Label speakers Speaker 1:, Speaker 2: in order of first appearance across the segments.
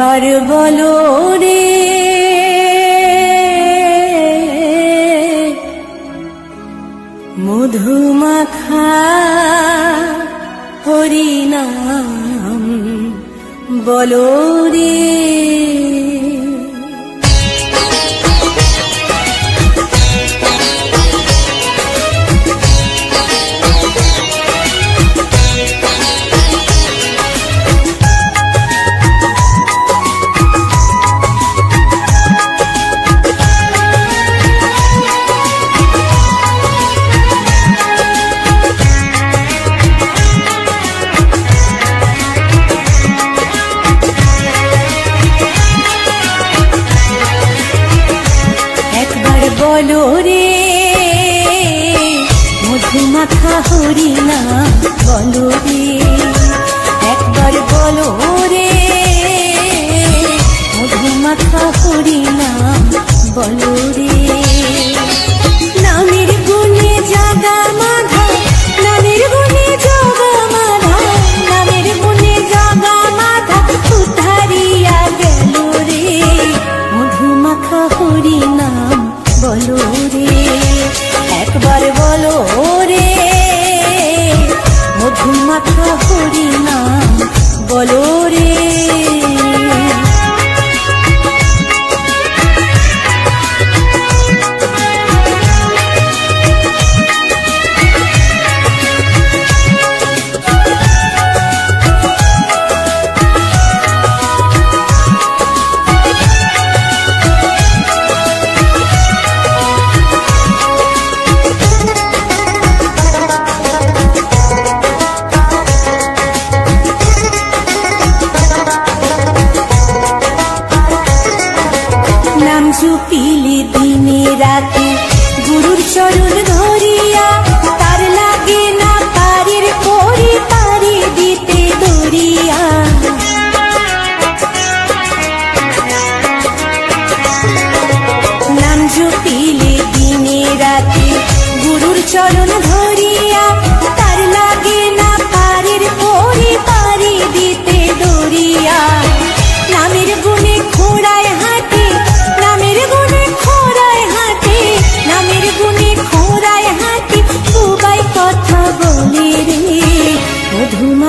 Speaker 1: একবার বলো রে মধুমাখা হরিনাম বলো রে। দিনে রাতে গুরুর চরণ ধরিয়া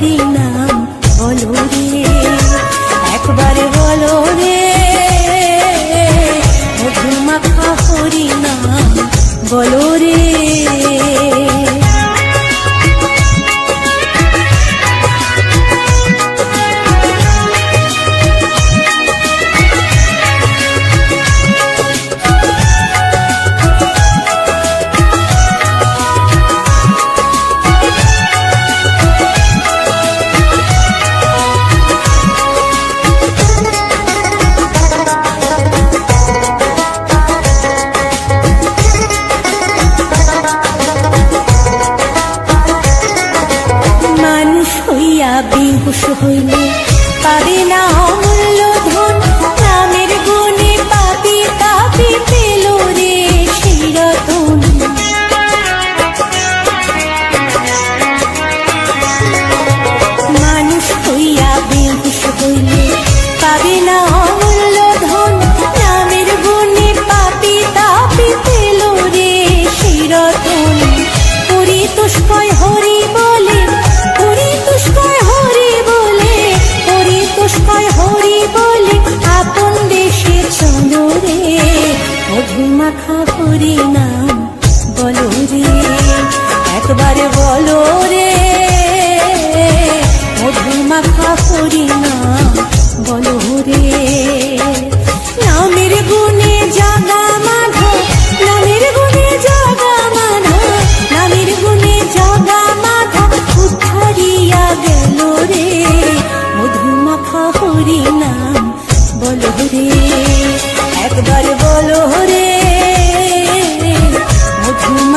Speaker 2: হরি নাম বলো বলো নাম বলো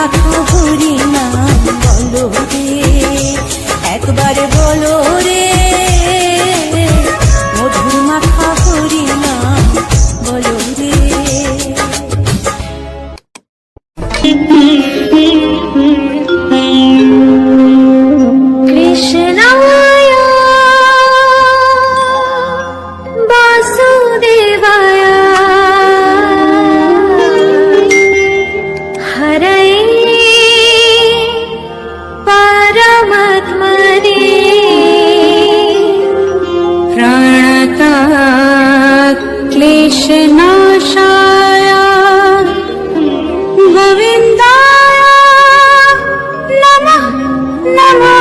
Speaker 2: রাখো হরি নাম বলো রে।
Speaker 1: একবার বলো
Speaker 2: রে
Speaker 3: 那么。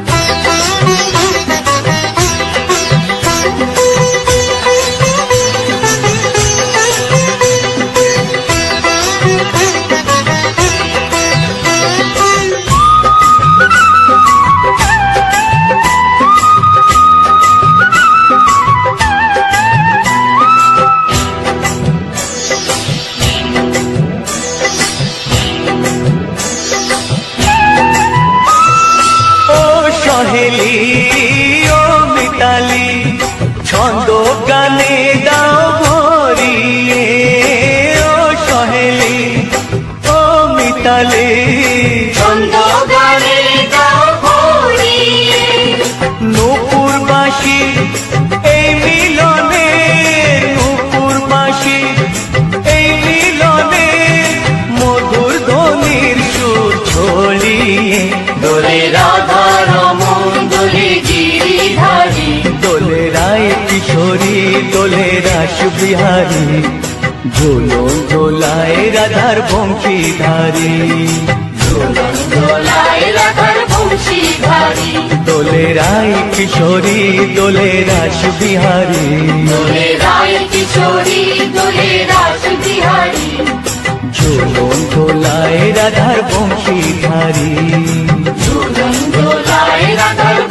Speaker 4: রাস বিহারী ঝোলন দোলায় রাধার
Speaker 3: রাধার বংশীধারী।
Speaker 4: দোলে রায় কিশোরী দোলে রাস বিহারী
Speaker 3: দোলে রায় কিশোরী দোলে রাস বিহারী
Speaker 4: ঝোলন দোলায় রাধার বংশীধারী।
Speaker 3: দুলন দোলায় রাধার বংশীধারী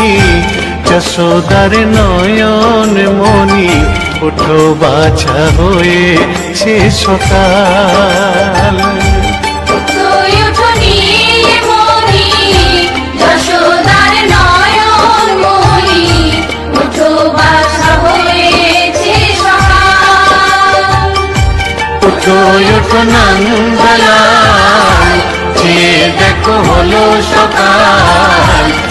Speaker 5: যশোদার নয়ন মণি ওঠো বাছা
Speaker 3: বাসা হয়েছে সকাল।
Speaker 5: নন্দলাল যে দেখো হলো সকাল।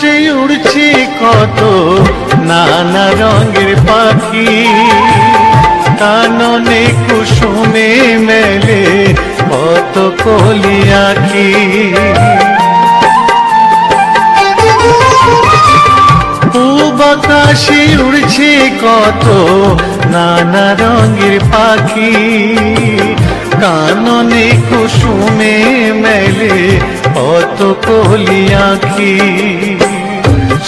Speaker 5: পাল উড়ছে কত নানা রঙের পাখি। কাননে কুসুমে মেলে কত কলি আঁকি আকাশে উড়ছে কত নানা রঙের পাখি। কাননে কুসুমে মেলে কত কলি আঁখি।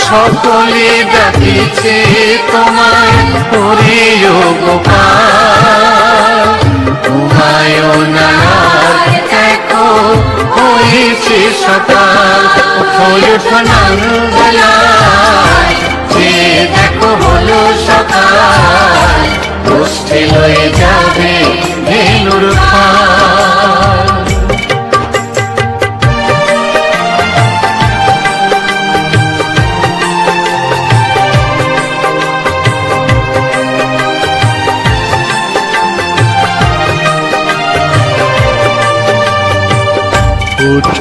Speaker 5: সকলে ডাকিছে তোমার হরিও গোপাল। ঘুমায়ও না দেখো হয়েছে সকাল। ওঠো বেলায় যে দেখো হলো সকাল। গোষ্ঠী লয়ে যাবে ভেনুর ফাল।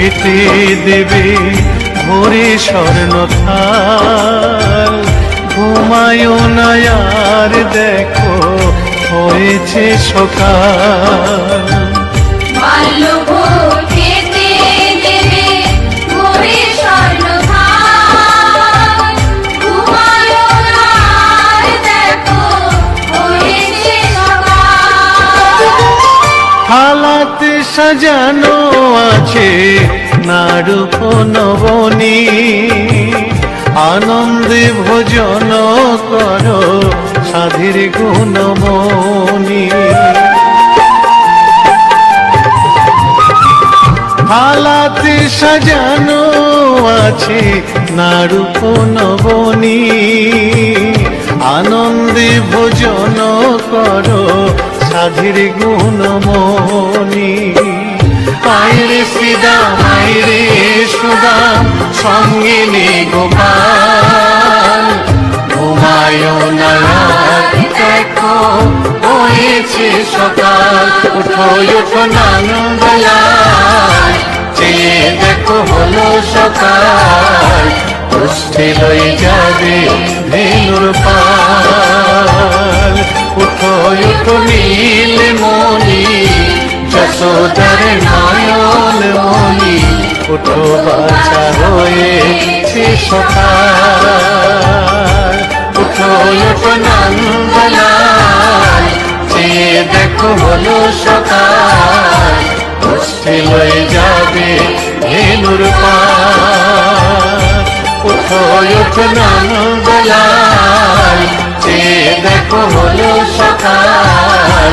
Speaker 5: খেতে দেবে ভোরে স্বর্ণ থাল ঘুমায় না আর দেখো হয়েছে সকাল।
Speaker 3: বাল্য
Speaker 5: সাজানো আছে নারূপ নবনী আনন্দে ভোজন করো সাধীর গুণমণি। হালাতে সাজানো আছে নারূপ নবনী আনন্দে ভোজন করো সাধীর গুণমণি আইরে শ্রীদাম আইরে সুদাম সঙ্গে নে গোপাল। ঘুমায় না সকাল। উঠো উঠো নানবেলায় যে দেখো হলো সকাল। পুষ্টি লই যাবে পাল। যশোদার নয়ন মনি, উঠো বাছা হয়েছে সকাল। উঠো উঠো নন্দলাল যে দেখো হলো সকাল পুষ্টি লয়ে যাবে পাল। উঠো উঠো নন্দলাল যে দেখো হলো সকাল